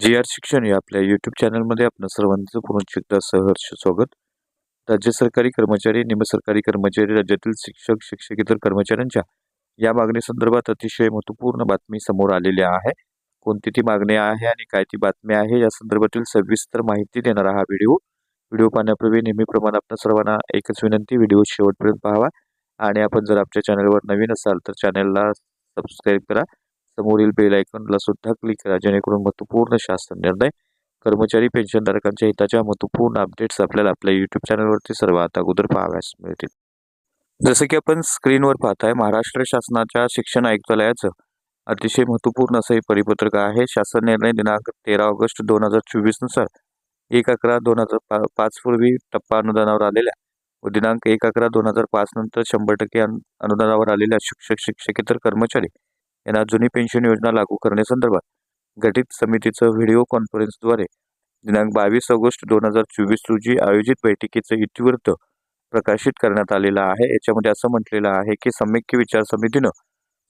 जी R शिक्षण या आपल्या यूट्यूब चॅनलमध्ये आपलं सर्वांचं पुन्हा एकदा सहर्ष स्वागत. राज्य सरकारी कर्मचारी निमसरकारी कर्मचारी राज्यातील शिक्षक शिक्षकेतर कर्मचाऱ्यांच्या या मागणीसंदर्भात अतिशय महत्त्वपूर्ण बातमी समोर आलेली आहे. कोणती ती मागणी आहे आणि काय ती बातमी आहे या संदर्भातील सविस्तर माहिती देणारा हा व्हिडिओ. व्हिडिओ पाहण्यापूर्वी नेहमीप्रमाणे आपण सर्वांना एकच विनंती व्हिडिओ शेवटपर्यंत पाहावा. आणि आपण जर आमच्या चॅनलवर नवीन असाल तर चॅनलला सबस्क्राईब करा. समोरील बेल आयकॉनला सुद्धा क्लिक करा जेणेकरून महत्त्वपूर्ण शासन निर्णय कर्मचारी पेन्शनधारकांच्या हिताच्या महत्त्वपूर्ण अपडेट्स आपल्याला आपल्या यूट्यूब चॅनलवरती सर्वात अगोदर पाहाव्यास मिळतील. जसं की आपण स्क्रीनवर पाहताय महाराष्ट्र शासनाच्या शिक्षण आयुक्तालयाचं अतिशय महत्त्वपूर्ण असं हे परिपत्रक आहे. शासन निर्णय दिनांक तेरा ऑगस्ट दोन हजार चोवीसनुसार एक अकरा दोन हजार पा पाच पूर्वी टप्पा अनुदानावर आलेल्या व दिनांक एक अकरा दोन हजार पाच नंतर शंभर टक्के अनुदानावर आलेल्या शिक्षक शिक्षकेतर कर्मचारी यांना जुनी पेन्शन योजना लागू करण्यासंदर्भात गठीत समितीचं व्हिडिओ कॉन्फरन्सद्वारे दिनांक बावीस ऑगस्ट दोन हजार चोवीस रोजी आयोजित बैठकीचं इतिवृत्त प्रकाशित करण्यात आलेलं आहे. याच्यामध्ये असं म्हटलेलं आहे की समेक्य विचार समितीनं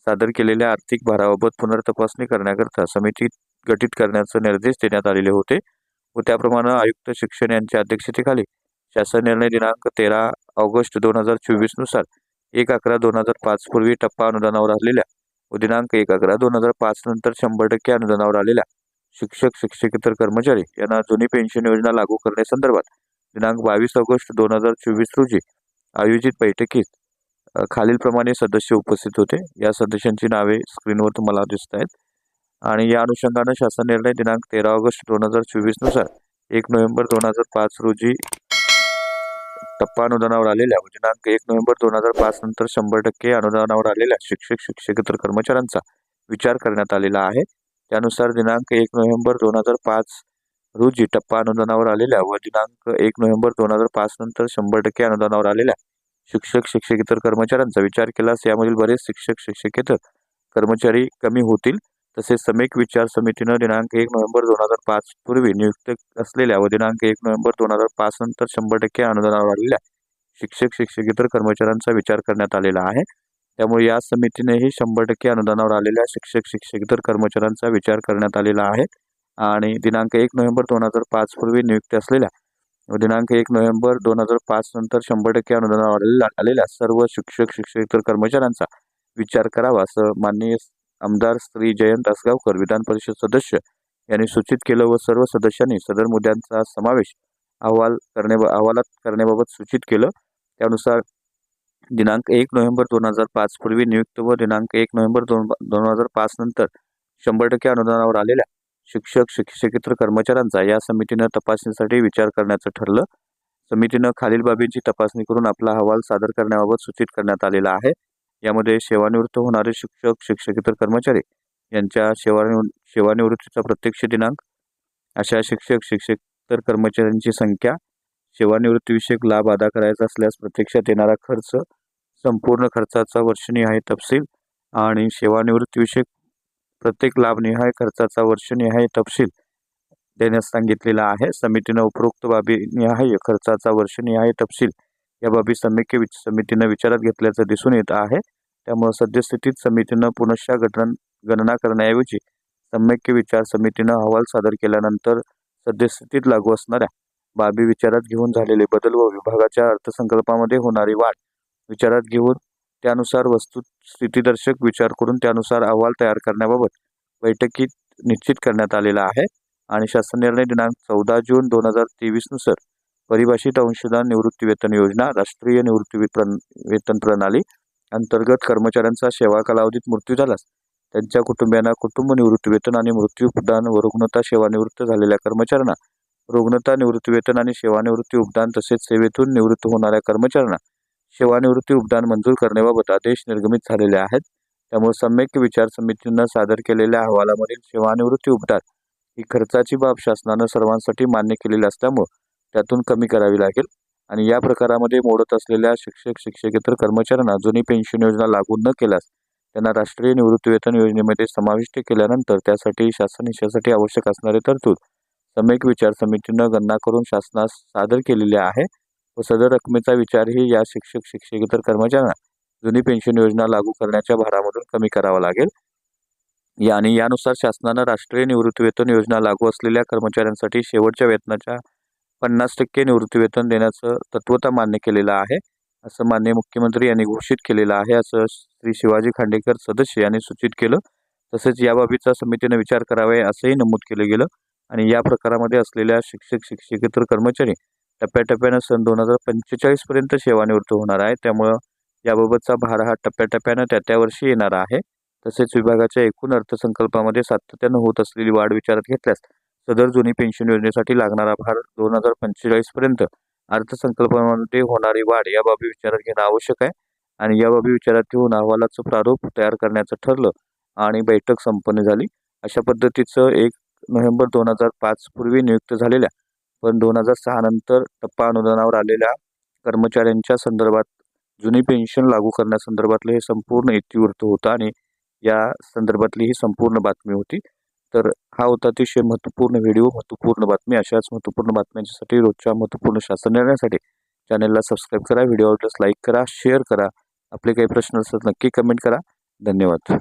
सादर केलेल्या आर्थिक भाराबाबत पुनर्तपासणी करण्याकरता समिती गठीत करण्याचे निर्देश देण्यात आलेले होते व त्याप्रमाणे आयुक्त शिक्षण यांच्या अध्यक्षतेखाली शासन निर्णय दिनांक तेरा ऑगस्ट दोन हजार चोवीसनुसार एक अकरा दोन हजार पाच पूर्वी टप्पा अनुदानावर आलेल्या व दिनांक एक अकरा दोन हजार पाच नंतर शंभर टक्के अनुदानावर आलेल्या शिक्षक शिक्षकेतर कर्मचारी यांना जुनी पेन्शन योजना लागू करण्यासंदर्भात दिनांक बावीस ऑगस्ट दोन हजार चोवीस रोजी आयोजित बैठकीत खालीलप्रमाणे सदस्य उपस्थित होते. या सदस्यांची नावे स्क्रीनवर तुम्हाला दिसत आहेत. आणि या अनुषंगानं शासन निर्णय दिनांक तेरा ऑगस्ट दोन हजार चोवीसनुसार एक नोव्हेंबर दोन हजार पाच रोजी टप्पा अनुदानावर आलेल्या व दिनांक एक नोव्हेंबर दोन हजार पाच नंतर शंभर टक्के अनुदानावर आलेल्या शिक्षक शिक्षकेतर कर्मचाऱ्यांचा विचार करण्यात आलेला आहे. त्यानुसार दिनांक एक नोव्हेंबर दोन हजार पाच रोजी टप्पा अनुदानावर आलेल्या व दिनांक एक नोव्हेंबर दोन हजार पाच नंतर शंभर टक्के अनुदानावर आलेल्या शिक्षक शिक्षकेतर कर्मचाऱ्यांचा विचार केल्यास यामधील बरेच शिक्षक शिक्षकेतर कर्मचारी कमी होतील. तसेच समेक विचार समितीनं दिनांक एक नोव्हेंबर दोन हजार पाच पूर्वी नियुक्त असलेल्या व दिनांक एक नोव्हेंबर दोन हजार पाच नंतर शंभर टक्के अनुदानावर आलेल्या शिक्षक शिक्षकेतर कर्मचाऱ्यांचा विचार करण्यात आलेला आहे. त्यामुळे या समितीनेही शंभर टक्के अनुदानावर आलेल्या शिक्षक शिक्षकेतर कर्मचाऱ्यांचा विचार करण्यात आलेला आहे. आणि दिनांक एक नोव्हेंबर दोन हजार पाच पूर्वी नियुक्त असलेल्या व दिनांक एक नोव्हेंबर दोन हजार पाच नंतर शंभर टक्के अनुदानावर आलेल्या आलेल्या सर्व शिक्षक शिक्षकेतर कर्मचाऱ्यांचा विचार करावा असं माननीय आमदार श्री जयंत आसगावकर विधान परिषद सदस्य यांनी सूचित केलं व सर्व सदस्यांनी सदर मुद्द्यांचा समावेश अहवाल करणे अहवालात करण्याबाबत सूचित केलं. त्यानुसार दिनांक एक नोव्हेंबर दोन हजार पाच पूर्वी नियुक्त व दिनांक एक नोव्हेंबर दोन दोन हजार पाच नंतर शंभर टक्के अनुदानावर आलेल्या शिक्षक शिक्षकेतर कर्मचाऱ्यांचा या समितीनं तपासणीसाठी विचार करण्याचं ठरलं. समितीनं खालील बाबींची तपासणी करून आपला अहवाल सादर करण्याबाबत सूचित करण्यात आलेला आहे. यामध्ये सेवानिवृत्त होणारे शिक्षक शिक्षकेतर कर्मचारी यांच्या सेवानिव सेवानिवृत्तीचा प्रत्यक्ष दिनांक अशा शिक्षक शिक्षकेतर कर्मचाऱ्यांची संख्या सेवानिवृत्तीविषयक लाभ अदा करायचा असल्यास प्रत्यक्षात येणारा खर्च संपूर्ण खर्चाचा वर्षनिहाय तपशील आणि सेवानिवृत्तीविषयक प्रत्येक लाभनिहाय खर्चाचा वर्षनिहाय तपशील देण्यास सांगितलेला आहे. समितीनं उपरोक्त बाबीनिहाय खर्चाचा वर्षनिहाय तपशील या बाबी समेक्य विच समितीनं विचारात घेतल्याचं दिसून येत आहे. त्यामुळं सद्यस्थितीत समितीनं पुनश्च गणन गणना करण्याऐवजी सम्यक्य विचार समितीनं अहवाल सादर केल्यानंतर सद्यस्थितीत लागू असणाऱ्या बाबी विचारात घेऊन झालेले बदल व विभागाच्या अर्थसंकल्पामध्ये होणारी वाढ विचारात घेऊन त्यानुसार वस्तुस्थितीदर्शक विचार करून त्यानुसार अहवाल तयार करण्याबाबत बैठकीत निश्चित करण्यात आलेला आहे. आणि शासन निर्णय दिनांक चौदा जून दोन हजार तेवीसनुसार परिभाषित अंशदान निवृत्ती वेतन योजना राष्ट्रीय निवृत्ती वेतन प्रणाली अंतर्गत कर्मचाऱ्यांचा सेवा कालावधीत मृत्यू झाल्यास त्यांच्या कुटुंबियांना कुटुंब निवृत्ती वेतन आणि मृत्यू उपदान व रुग्णता सेवानिवृत्त झालेल्या कर्मचाऱ्यांना रुग्णता निवृत्ती वेतन आणि सेवानिवृत्ती उपदान तसेच सेवेतून निवृत्त होणाऱ्या कर्मचाऱ्यांना सेवानिवृत्ती उपदान मंजूर करण्याबाबत आदेश निर्गमित झालेले आहेत. त्यामुळे सम्यक विचार समितीनं सादर केलेल्या अहवालामधील सेवानिवृत्ती उपदान ही खर्चाची बाब शासनानं सर्वांसाठी मान्य केलेली असल्यामुळं त्यातून कमी करावी लागेल. आणि या प्रकारामध्ये मोडत असलेल्या शिक्षक शिक्षकेतर कर्मचाऱ्यांना जुनी पेन्शन योजना लागू न केल्यास त्यांना राष्ट्रीय निवृत्तीवेतन योजनेमध्ये समाविष्ट केल्यानंतर त्यासाठी शासन हिशासाठी आवश्यक असणारे तरतूद समेक विचार समितीनं गणना करून शासनास सादर केलेली आहे व सदर रकमेचा विचारही या शिक्षक शिक्षकेतर कर्मचाऱ्यांना जुनी पेन्शन योजना लागू करण्याच्या भारामधून कमी करावा लागेल. या आणि यानुसार शासनानं राष्ट्रीय निवृत्तीवेतन योजना लागू असलेल्या कर्मचाऱ्यांसाठी शेवटच्या वेतनाच्या पन्नास टक्के निवृत्तीवेतन देण्याचं तत्वता मान्य केलेलं आहे. असं माननीय मुख्यमंत्री यांनी घोषित केलेलं आहे असं श्री शिवाजी खांडेकर सदस्य यांनी सूचित केलं. तसेच याबाबीचा समितीने विचार करावा असंही नमूद केलं गेलं आणि या प्रकारामध्ये असलेल्या शिक्षक शिक्षकेतर कर्मचारी टप्प्याटप्प्यानं सन दोन हजार पंचेचाळीसपर्यंत सेवानिवृत्त होणार आहे त्यामुळं याबाबतचा भार हा टप्प्याटप्प्यानं त्या त्या वर्षी येणार आहे. तसेच विभागाच्या एकूण अर्थसंकल्पामध्ये सातत्यानं होत असलेली वाढ विचारात घेतल्यास सदर जुनी पेन्शन योजनेसाठी लागणारा भार दोन हजार पंचेचाळीसपर्यंत अर्थसंकल्पामध्ये होणारी वाढ या बाबी विचारात घेणं आवश्यक आहे. आणि या बाबी विचारात घेऊन अहवालाचं प्रारूप तयार करण्याचं ठरलं आणि बैठक संपन्न झाली. अशा पद्धतीचं एक नोव्हेंबर दोन हजार पाच पूर्वी नियुक्त झालेल्या पण दोन हजार सहा नंतर टप्पा अनुदानावर आलेल्या कर्मचाऱ्यांच्या संदर्भात जुनी पेन्शन लागू करण्यासंदर्भातलं हे संपूर्ण इतिवृत्त होतं आणि या संदर्भातली ही संपूर्ण बातमी होती. तर हा होता अतिशय महत्त्वपूर्ण व्हिडिओ महत्त्वपूर्ण बातमी. अशाच महत्त्वपूर्ण बातम्यांसाठी रोजच्या महत्त्वपूर्ण शासन निर्णयासाठी चॅनलला सबस्क्राईब करा व्हिडिओ आवडल्यास लाईक करा शेअर करा. आपले काही प्रश्न असतात नक्की कमेंट करा. धन्यवाद.